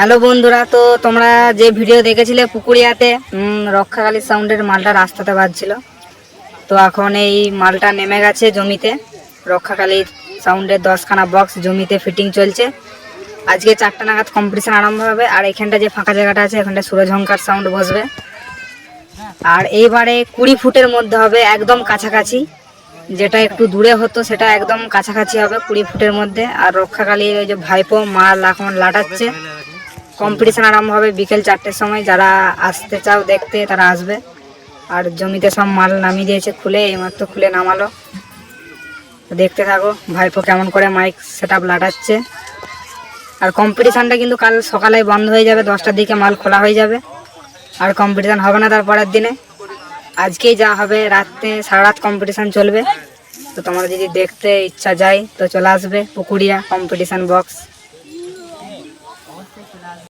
Hello বন্ধুরা, তো তোমরা যে ভিডিও দেখেছিলে পুকুরিয়াতে রক্ষাকালী সাউন্ডের মালটা রাস্তাতে বাজছিল। তো এখন এই মালটা নেমে গেছে জমিতে। রক্ষাকালীর সাউন্ডের দশখানা বক্স জমিতে ফিটিং চলছে। আজকে চারটা নাগাদ কম্পিটিশন আরম্ভ হবে, আর এখানটা যে ফাঁকা জায়গাটা আছে, এখানটা সুরজহংকার সাউন্ড বসবে। আর এইবারে কুড়ি ফুটের মধ্যে হবে, একদম কাছাকাছি। যেটা একটু দূরে হতো, সেটা একদম কাছাকাছি হবে কুড়ি ফুটের মধ্যে। আর রক্ষাকালীর ওই যে ভাইপো মাল এখন লাটাচ্ছে। কম্পিটিশন আরম্ভ হবে বিকেল চারটের সময়। যারা আসতে চাও দেখতে, তারা আসবে। আর জমিতে সব মাল নামিয়ে দিয়েছে, খুলে এইমাত্র খুলে নামালো। দেখতে থাকো, ভাইপো কেমন করে মাইক সেট আপ লাটাচ্ছে। আর কম্পিটিশানটা কিন্তু কাল সকালে বন্ধ হয়ে যাবে, দশটার দিকে মাল খোলা হয়ে যাবে। আর কম্পিটিশান হবে না তার পরের দিনে। আজকেই যা হবে রাতে সারা রাত কম্পিটিশান চলবে। তো তোমরা যদি দেখতে ইচ্ছা যায়, তো চলে আসবে পুকুরিয়া কম্পিটিশান বক্স